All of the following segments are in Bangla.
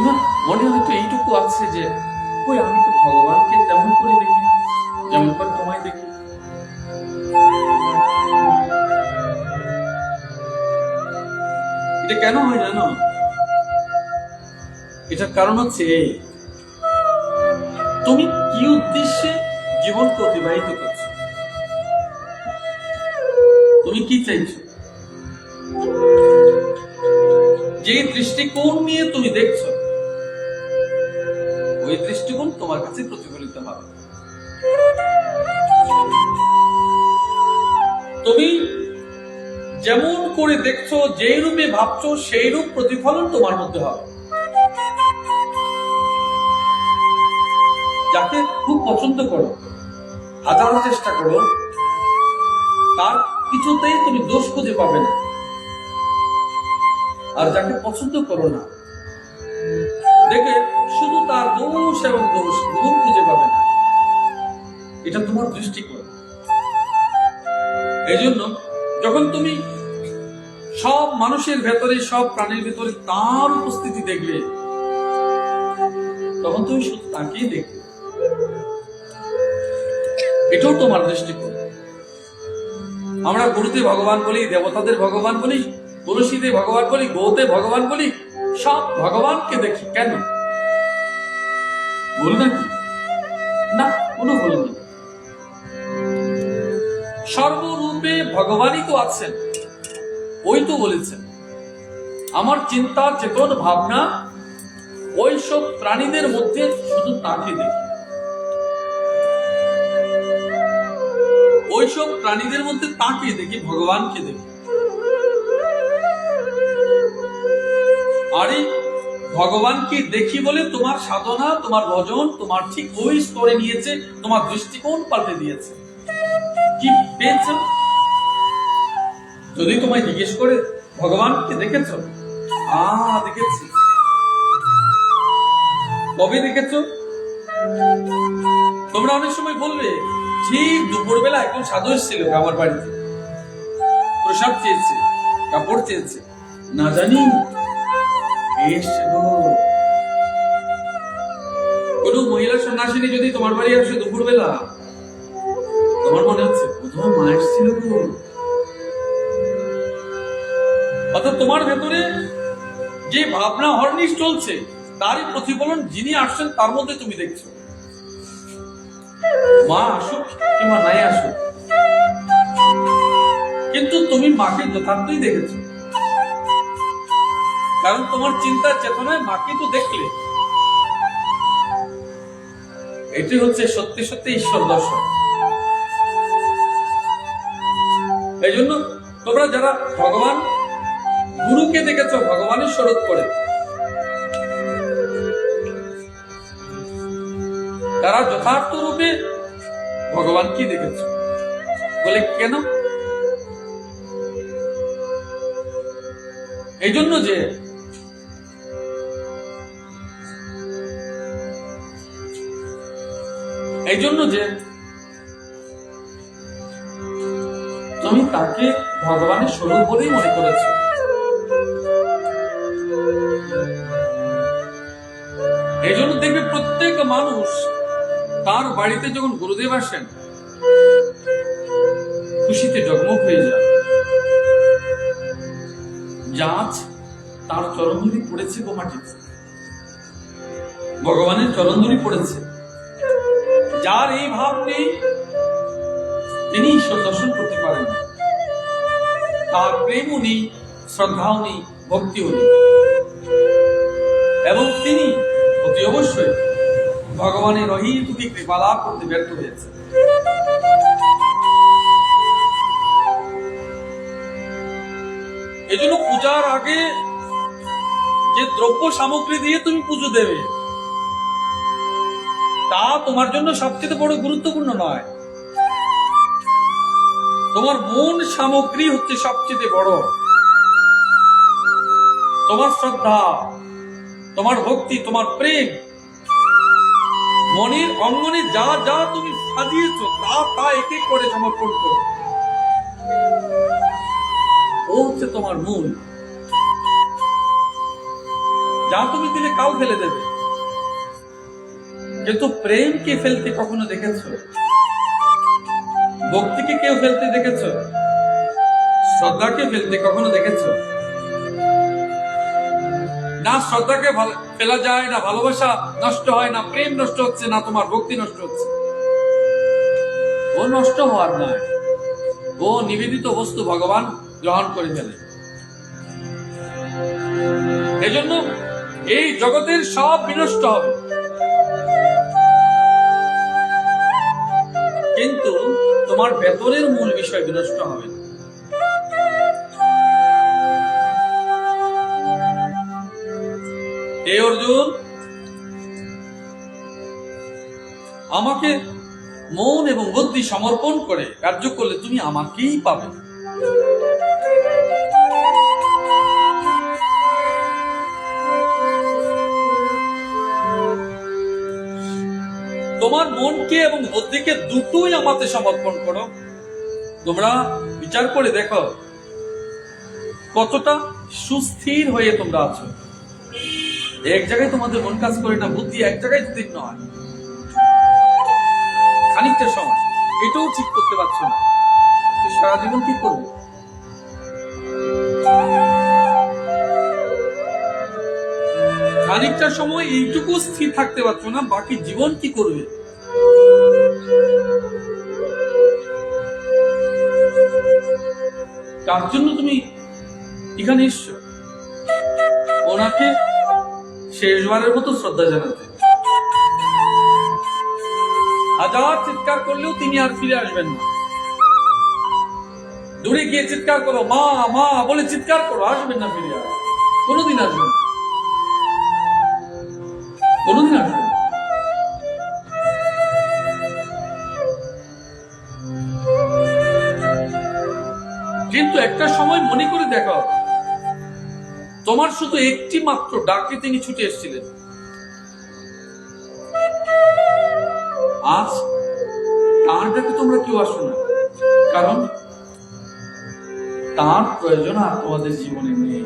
তোমার মনে হয়তো এইটুকু আছে যে, ওই আমি তো ভগবানকে তেমন করে দেখি যেমন করে তোমায় দেখি। এটা কেন হয় জানো? এটার কারণ হচ্ছে এই। তুমি কি উদ্দেশ্যে জীবনকে অতিবাহিত করছ? তুমি কি চাইছো? যে দৃষ্টিকোণ নিয়ে তুমি দেখছ ওই দৃষ্টিকোণ তোমার কাছে প্রতিফলিত হবে। তুমি যেমন করে দেখছ যেই রূপে ভাবছ সেই রূপ প্রতিফলন তোমার মধ্যে হবে। যাকে খুব পছন্দ করো, হাজার চেষ্টা করো, তার কিছুতেই তুমি দোষ খুঁজে পাবে না। আর যাকে পছন্দ করো না তার দোষ এবং দোষ গুণ খুঁজে পাবে না। এটা তোমার দৃষ্টিকোণ। এই জন্য যখন তুমি সব মানুষের ভেতরে, সব প্রাণীর ভেতরে তার উপস্থিতি দেখবে তখন তুমি শুধু তাকেই দেখবে। এটাও তোমার দৃষ্টিকোণ। আমরা গুরুতে ভগবান বলি, দেবতাদের ভগবান বলি, তুলসীতে ভগবান বলি, গৌতে ভগবান বলি, সব ভগবানকে দেখি। কেন? নাকি না, কোনো নেই সর্বরূপে ভগবানই তো আছেন। ওই তো বলেছেন, আমার চিন্তা চেতন ভাবনা ওই সব প্রাণীদের মধ্যে শুধু তাকে দেখি। ওইসব প্রাণীদের মধ্যে তাকে দেখি, ভগবানকে দেখি। আরে ভগবানকে দেখি বলে তোমার সাধনা, তোমার ভজন, তোমার ঠিক ওই স্তরে নিয়েছে, তোমার দৃষ্টিকোণ পাল্টে দিয়েছে। কি পেয়েছ? যদি তোমায় জিজ্ঞেস করে, ভগবানকে দেখেছ? দেখেছি। কবে দেখেছ? তোমরা অনেক সময় বলবে, ঠিক দুপুরবেলা একজন সাধু এসেছিল আমার বাড়িতে। প্রসাদ চেয়েছে, কাপড় চেয়েছে। না জানি মহিলা সন্ন্যাসিনী, যদি তোমার বাড়ি আসে তোমার মনে হচ্ছে মা অর্থাৎ তোমার ভেতরে যে ভাবনা হরনিশ চলছে, তারই প্রতিফলন যিনি আসছেন, তার মধ্যে তুমি দেখছ। মা আসুক কিংবা নাই আসুক, কিন্তু তুমি মাকে যথার্থই দেখেছ। কারণ তোমার চিন্তা চেতনায় মাকে তো দেখলে। এটি হচ্ছে সত্যি সত্যি ঈশ্বর দর্শন। এই জন্য তোমরা যারা ভগবান, গুরুকে দেখেছ, ভগবানের স্বরূপ করে তারা যথার্থ রূপে ভগবানকে দেখেছ। বলে কেন? এই জন্য যে এই জন্য যে তুমি তাকে ভগবানের স্বরূপ বলেই মনে করেছ। এই জন্য দেখবে প্রত্যেক মানুষ তার বাড়িতে যখন গুরুদেব আসেন, খুশিতে জগমগ হয়ে যায়। জাজ তার চরণধুলি পড়েছে গো মাটিতে ভগবানের চরণধুলি পড়েছে। যার এই ভাব নেই, তিনি ঈশ্বর দর্শন করতে পারেন তার প্রেমও নেই, শ্রদ্ধাও নেই, ভক্তিও নেই। এবং তিনি অতি অবশ্যই ভগবানের অহিতুকি কৃপা লাভ করতে ব্যর্থ হয়েছে এই জন্য পূজার আগে যে দ্রব্য সামগ্রী দিয়ে তুমি পুজো দেবে তা তোমার জন্য সবচেয়ে বড় গুরুত্বপূর্ণ নয়। তোমার মন সামগ্রী হচ্ছে সবচেয়ে বড়। তোমার শ্রদ্ধা, তোমার ভক্তি, তোমার প্রেম। মনের অঙ্গনে যা যা তুমি সাজিয়েছ, তা তা এক এক করে সমর্পণ করো। ও হচ্ছে তোমার মূল। যা তুমি দিলে কাল ফেলে দেবে। কিন্তু প্রেমকে ফেলতে কখনো দেখেছ? ভক্তিকে কেউ ফেলতে দেখেছ? শ্রদ্ধাকে ফেলতে কখনো দেখেছ? না শ্রদ্ধাকে ফেলা যায়, না ভালোবাসা নষ্ট হয়, না প্রেম নষ্ট হচ্ছে, না তোমার ভক্তি নষ্ট হচ্ছে। ও নষ্ট হওয়ার নয়। ও নিবেদিত বস্তু ভগবান গ্রহণ করে ফেলে। এজন্য এই জগতের সব বিনষ্ট হবে। তোমার বেতনের মূল বিষয় বিনষ্ট হবে হে অর্জুন, আমাকে মন এবং বুদ্ধি সমর্পণ করে কার্য করলে তুমি আমাকেই পাবে। তোমার মনকে এবং বুদ্ধিকে দুটোই আমাতে সমর্পণ করো। তোমরা বিচার করে দেখো কতটা সুস্থির হয়ে তোমরা আছো। এক জায়গায় তোমাদের মন কাজ করে না, বুদ্ধি এক জায়গায় স্থির নয়। খানিকটা সময়। এটাও ঠিক করতে পারছ না। সারা জীবন কি করবে? খানিকটা সময় এইটুকু স্থির থাকতে পারছ না, বাকি জীবন কি করবে? তার জন্য তুমি এখানে এসছো? ওনাকে শেষবারের মতো শ্রদ্ধা জানাতে। হাজার চিৎকার করলেও তিনি আর ফিরে আসবেন না। দূরে গিয়ে চিৎকার করো, মা মা, বলে চিৎকার করো, আসবেন না ফিরে আর। কোনোদিন আসবেন একটা সময় মনে করে দেখো। তোমার শুধু একটি মাত্র ডাকে তিনি ছুটে এসেছিলেন। আজ তার ডাকে তোমরা কেউ আসো না, কারণ তার প্রয়োজন আর তোমাদের জীবনে নেই।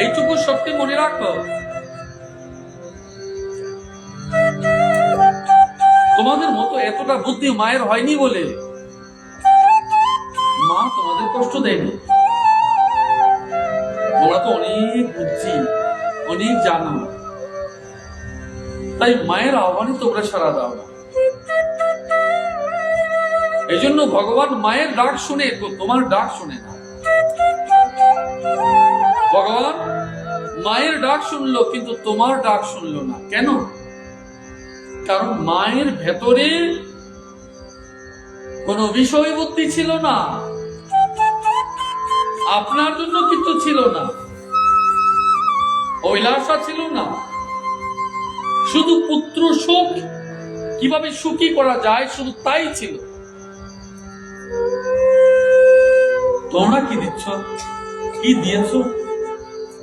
এইটুকু সত্যি মনে রাখো। তোমাদের মতো এতটা বুদ্ধি মায়ের হয়নি বলে কষ্ট দেয়নি তোমরা তো অনেক বুদ্ধি, অনেক জানো। তাই মায়ের আহ্বানে তোমরা সারা দাও। এই জন্য ভগবান মায়ের ডাক শুনে তো তোমার ডাক শুনে না। ভগবান, মায়ের ডাক শুনলো, কিন্তু তোমার ডাক শুনলো না। কেন? কারণ মায়ের ভেতরে কোনো বিষয় বুদ্ধি ছিল না। আপনার জন্য কিছু ছিল না। অভিলাষা ছিল না। শুধু পুত্র সুখ, কীভাবে সুখী করা যায় শুধু তাই ছিল। তোমরা কি দিচ্ছ? কি দিয়েছ?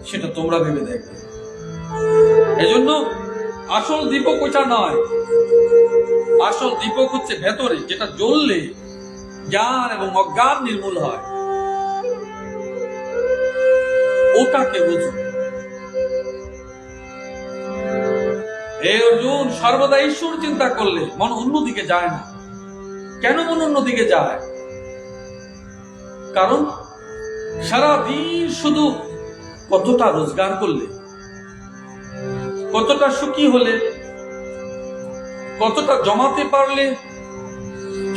সেটা তোমরা ভেবে দেখবে। এজন্য আসল দীপক ওটা নয়। আসল দীপক হচ্ছে ভেতরে, যেটা জ্বললে জ্ঞান এবং অজ্ঞান নির্মূল হয়। ওটাকে বুঝো। হে অর্জুন, সর্বদা ঈশ্বর চিন্তা করলে মন অন্যদিকে যায় না। কেন মন অন্যদিকে যায়? কারণ সারা দিন শুধু কতটা রোজগার করলে, কতটা সুখী হলে, কতটা জমাতে পারলে,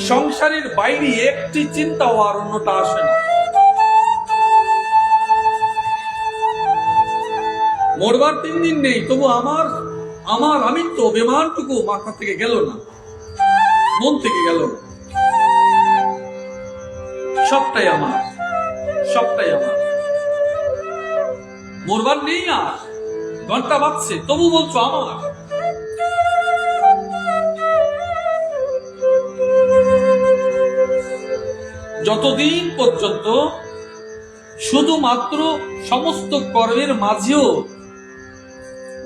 সংসারের বাইরে একটি চিন্তাও আর অন্যটা আসে না। মরবার তিন দিন নেই, তবু আমার আমার আমি তো অভিমানটুকু মাথা থেকে গেল না। মন থেকে গেল না। সবটাই আমার সবটাই আমার। মরবার নেই আর, ঘণ্টা বাজছে, তবু বলছো আমার। যতদিন পর্যন্ত শুধুমাত্র সমস্ত কর্মের মাঝেও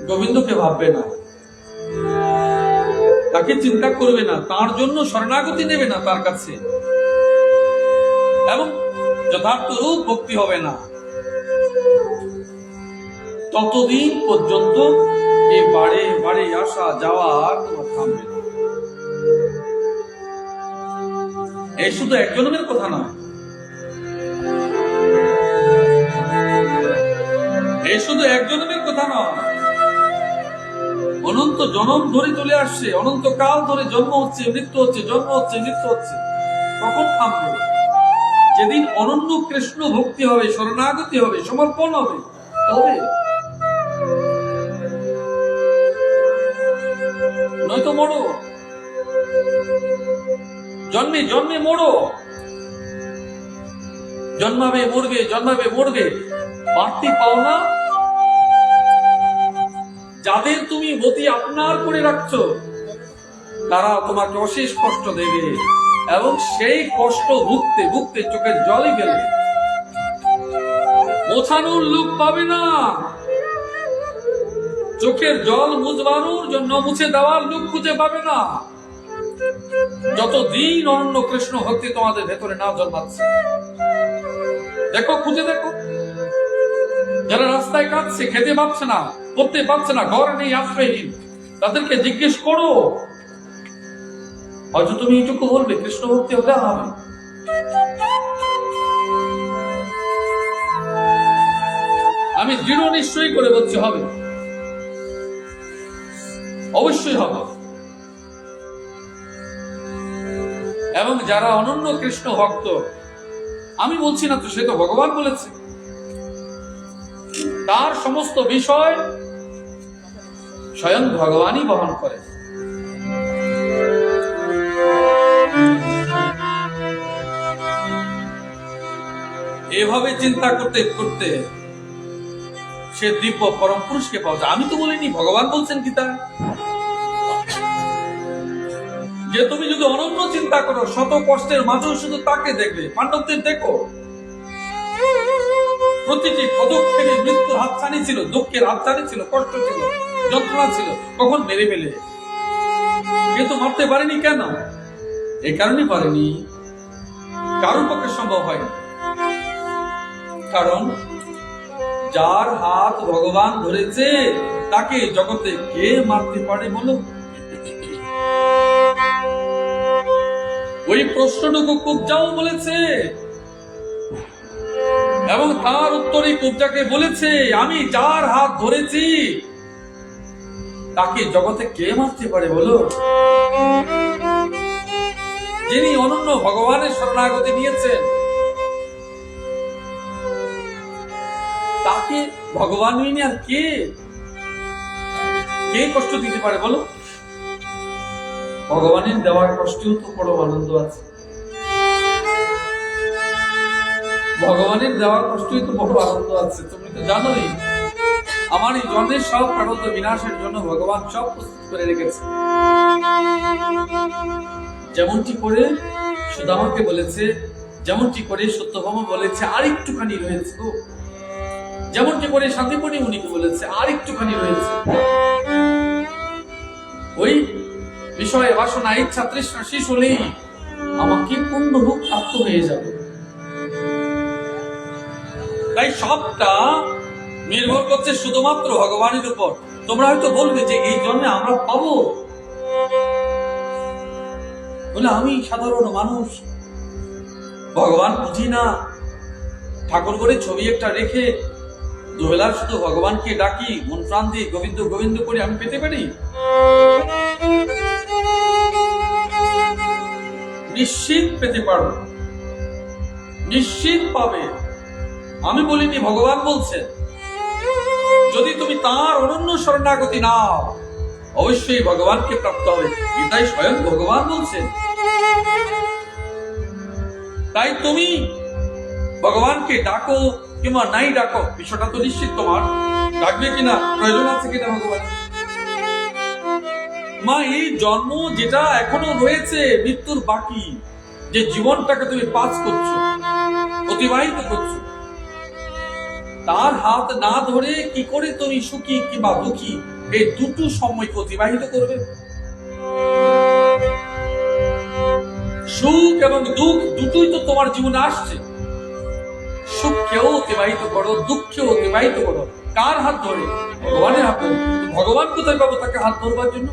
গোবিন্দকে ভাববে না। তাকে চিন্তা করবে না, তার জন্য শরণাগতি নেবে না তার কাছে। এবং যথার্থ রূপ ভক্তি হবে না। ততদিন পর্যন্ত এ বাড়ে বাড়ে আসা যাওয়া আর তোমার থামবে না। এই শুধু এক জন্মের কথা নয়। এই শুধু এক জন্মের কথা নয়। অনন্ত জনম ধরে চলে আসছে, অনন্ত কাল ধরে জন্ম হচ্ছে, মৃত্যু হচ্ছে, জন্ম হচ্ছে, মৃত্যু হচ্ছে। কখন থামবে? যেদিন অনন্য কৃষ্ণ ভক্তি হবে, শরণাগতি হবে, সমর্পণ হবে, তবে। নয়তো মরো। জন্মে জন্মে মরো। জন্মাবে মরবে জন্মাবে মরবে। বাড়তি পাও না যাদের তুমি গতি আপনার করে রাখছো তারা তোমাকে অশেষ কষ্ট দেবে এবং সেই কষ্ট ভুগতে ভুগতে চোখের জলই ফেলবে মোছানোর লোক পাবে না। চোখের জল মুজবানোর জন্য মুছে দেওয়ার লোক খুঁজে পাবে না। যতদিন অনন্য কৃষ্ণ ভক্তি তোমাদের ভেতরে না জন্মাচ্ছে। দেখো, খুঁজে দেখো। যারা রাস্তায় কাটছে খেতে পাচ্ছে না। পড়তে পারছে না, ঘর নেই আশ্রয়হীন তাদেরকে জিজ্ঞেস করো। হয়তো তুমি এইটুকু বলবে, কৃষ্ণ ভক্তি হতে হবে। আমি দৃঢ় নিশ্চয়ই করে বলছি, হবে। অবশ্যই হবে। এবং যারা অনন্য কৃষ্ণ ভক্ত, আমি বলছি না তো, সে তো ভগবান বলেছে। তার সমস্ত বিষয় স্বয়ং ভগবানই বহন করে। এভাবে চিন্তা করতে করতে সে দিব্য পরম পুরুষকে পাওয়া যায়। আমি তো বলিনি, ভগবান বলছেন গীতায় যে তুমি যদি অনন্য চিন্তা করো, শত কষ্টের মাঝেও শুধু তাকে দেখবে। পাণ্ডবদের দেখো। প্রতিটি পদক্ষেপে মৃত্যুর হাতছানি ছিল, দুঃখের হাতছানি ছিল, কষ্ট ছিল, যন্ত্রণা ছিল, কখন মেরে ফেলে? কিন্তু মারতে পারেনি কেন? এই কারণে পারেনি। কারোর পক্ষে সম্ভব হয়নি। কারণ যার হাত ভগবান ধরেছে, তাকে জগতে কে মারতে পারে বলো ওই প্রশ্নটুকু খুব যাও বলেছে এবং তার উত্তরে কুবজাকে বলেছে, আমি যার হাত ধরেছি। তাকে জগতে কে মারতে পারে বলো? যিনি অনন্য ভগবানের শরণাগতি নিয়েছেন, তাকে ভগবান হইনি আর কে? কে কষ্ট দিতে পারে বলো? ভগবানের দেওয়ার কষ্টেও তো বড় আনন্দ আছে। ভগবানের দেওয়ার কষ্টই তো বড় আনন্দ আছে, তুমি তো জানোই। আমার এই জন্মের সব প্রারব্ধ বিনাশের জন্য ভগবান সব প্রস্তুত করে রেখেছে। যেমনটি করে সুদামাকে বলেছে, যেমনটি করে সত্যভামা বলেছে আর একটুখানি রয়েছে গো। যেমনটি করে শান্তিপণি উনিকে বলেছে আর একটুখানি রয়েছে। ওই বিষয়ে বাসনা ইচ্ছা তৃষ্ণা শেষ হলেই আমাকে পূর্ণ রূপ প্রাপ্ত হয়ে যাবে। তাই সবটা নির্ভর করছে শুধুমাত্র ভগবানের উপর। তোমরা হয়তো বলবে যে এই জন্মে আমরা পাবো। বলে আমি সাধারণ মানুষ। ভগবান বুঝি না। ঠাকুর করে ছবি একটা রেখে দুবেলা শুধু ভগবানকে ডাকি, মন প্রাণ দিয়ে গোবিন্দ গোবিন্দ করে আমি পেতে পারি? নিশ্চিত পেতে পারো। নিশ্চিত পাবে। আমি বলিনি, ভগবান বলছেন। যদি তুমি তার অনন্য শরণাগতি নাও, অবশ্যই ভগবানকে প্রাপ্ত হবে। এটাই স্বয়ং ভগবান বলছেন। তাই তুমি ভগবানকে ডাকো কিংবা নাই ডাকো, বিষয়টা তো নিশ্চিত তোমার। ডাকবে কিনা, প্রয়োজন আছে কিনা ভগবান মা, এই জন্ম যেটা এখনও রয়েছে, মৃত্যুর বাকি, যে জীবনটাকে তুমি পাস করছ, অতিবাহিত করছ তার হাত না ধরে কি করে তুমি সুখী কিংবা দুঃখী? এই দুটো সময়কে অতিবাহিত করবে। সুখ এবং দুঃখ দুটোই তো তোমার জীবনে আসছে। সুখ সুখেও অতিবাহিত করো দুঃখেও অতিবাহিত করো। কার হাত ধরে? ভগবানের হাত ধরে। ভগবান কোথায় পাবো তাকে হাত ধরবার জন্য?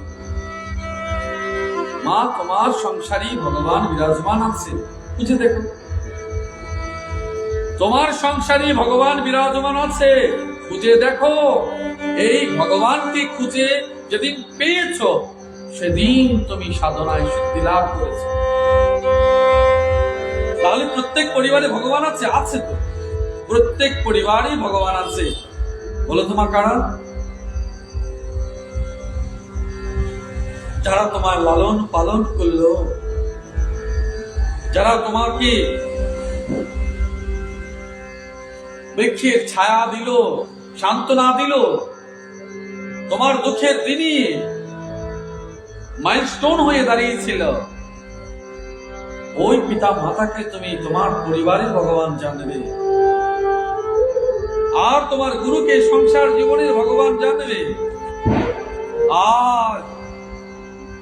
মা, তোমার সংসারী ভগবান বিরাজমান আছে। বুঝে দেখো। তোমার সংসারে ভগবান বিরাজমান আছে। খুঁজে দেখো, এই ভগবানকে খুঁজে যেদিন পেয়েছ, সেদিন তুমি সাধনায় সিদ্ধি লাভ করেছ। তাহলে প্রত্যেক পরিবারে ভগবান আছে আছে তো? প্রত্যেক পরিবারে ভগবান আছে। বলো তোমার কারা? যারা তোমার লালন পালন করল, যারা তোমাকে বৃক্ষের ছায়া দিল, সান্ত্বনা দিল। তোমার দুঃখের দিনই মাইলস্টোন হয়ে দাঁড়িয়েছিল। ওই পিতা মাতাকে তুমি তোমার পরিবারের ভগবান জানবে। আর তোমার গুরুকে সংসার জীবনের ভগবান জানবে। আর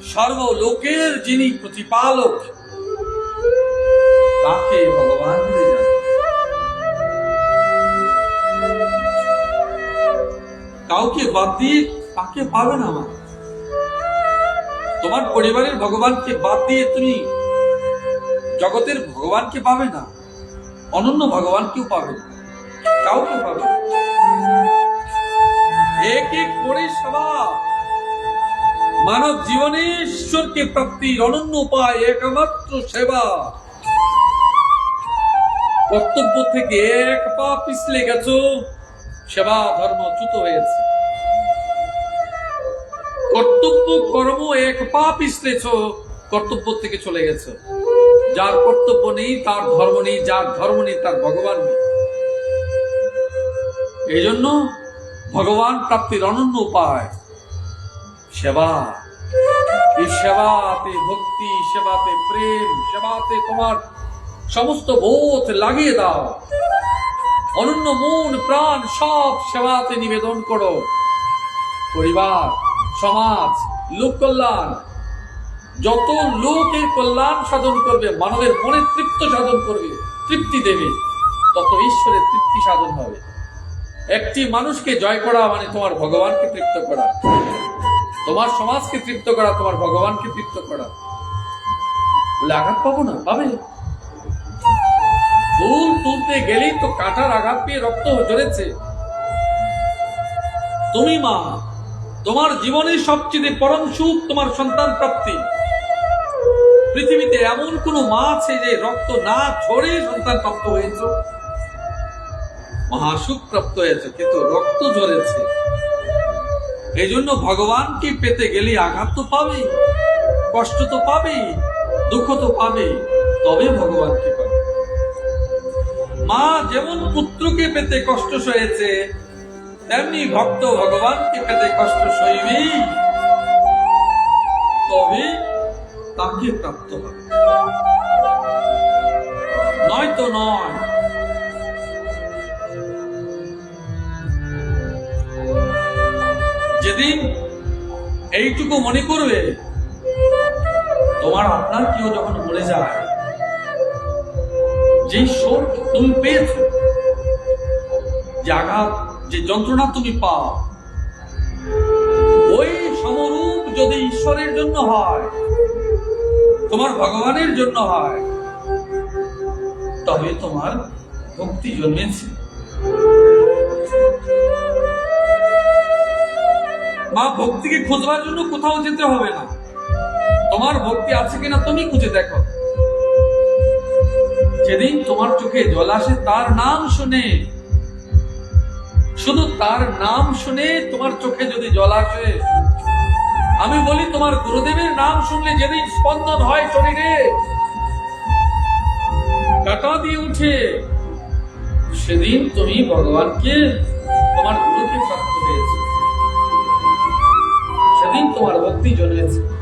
সর্বলোকের যিনি প্রতিপালক, তাকে ভগবান কাউকে বাদ দিয়ে তাকে পাবে না আমার তোমার পরিবারের ভগবানকে বাদ দিয়ে তুমি জগতের ভগবানকে পাবে না? অনন্য ভগবানকেও পাবে কাউকে পাবে। এক এক করে সবা। মানব জীবনে ঈশ্বরকে প্রাপ্তির অনন্য উপায় একমাত্র সেবা। কর্তব্য থেকে এক পা পিছলে গেছো। সেবা ধর্ম চ্যুত হয়েছে। কর্তব্য কর্ম এক পা পিছলেছ কর্তব্য থেকে চলে গেছে। যার কর্তব্য নেই, তার ধর্ম নেই, যার ধর্ম নেই, তার ভগবান নেই। এই জন্য ভগবান প্রাপ্তির অনন্য উপায়। সেবা। এই সেবাতে ভক্তি, সেবাতে প্রেম, সেবাতে তোমার সমস্ত বোধ লাগিয়ে দাও। অনন্য মন প্রাণ সব সেবাতে নিবেদন করো। পরিবার, সমাজ লোক কল্যাণ যত লোকের কল্যাণ সাধন করবে, মানবের মনে তৃপ্ত সাধন করবে, তৃপ্তি দেবে, তত ঈশ্বরের তৃপ্তি সাধন হবে। একটি মানুষকে জয় করা মানে তোমার ভগবানকে তৃপ্ত করা। তোমার সমাজকে তৃপ্ত করা, তোমার ভগবানকে তৃপ্ত করা। বলে আঘাত পাবো না? পাবে? ফুল তুলতে গেলেই তো কাঁটার আঘাত পেয়ে রক্ত ঝরেছে তুমি মা, তোমার জীবনের সবচেয়ে পরম সুখ তোমার সন্তান প্রাপ্তি। পৃথিবীতে এমন কোন মা আছে যে রক্ত না ঝরে সন্তান প্রাপ্ত হয়েছ? মহাসুখ প্রাপ্ত হয়েছে, কিন্তু রক্ত ঝরেছে এই জন্য ভগবানকে পেতে গেলে আঘাত তো পাবে কষ্ট তো পাবে দুঃখ তো পাবে তবে ভগবানকে পাবে মা যেমন পুত্রকে পেতে কষ্ট সয়েছে, তেমনি ভক্ত ভগবানকে পেতে কষ্ট সইবেই। তবে তাকে প্রাপ্ত হবে। নয় তো নয়। যেদিন এইটুকু মনে করবে, তোমার আপনার কেউ যখন বলে যায় যে শোক তুমি পেয়েছ, যে আঘাত, যে যন্ত্রণা তুমি পাও, ওই সমরূপ যদি ঈশ্বরের জন্য হয়, তোমার ভগবানের জন্য হয়, তবে তোমার ভক্তি জন্মেছে। মা, ভক্তিকে খুঁজবার জন্য কোথাও যেতে হবে না। তোমার ভক্তি আছে কিনা তুমি খুঁজে দেখো। যেদিন তোমার চোখে জল আসে, তার নাম শুনে। শুধু তার নাম শুনে তোমার চোখে যদি জল আসে। আমি বলি, তোমার গুরুদেবের নাম শুনলে যেদিন স্পন্দন হয় শরীরে, কাটা দিয়ে উঠে, সেদিন তুমি ভগবানকে, তোমার গুরুকে প্রাপ্ত হয়েছে। সেদিন তোমার ভক্তি জন্মেছে।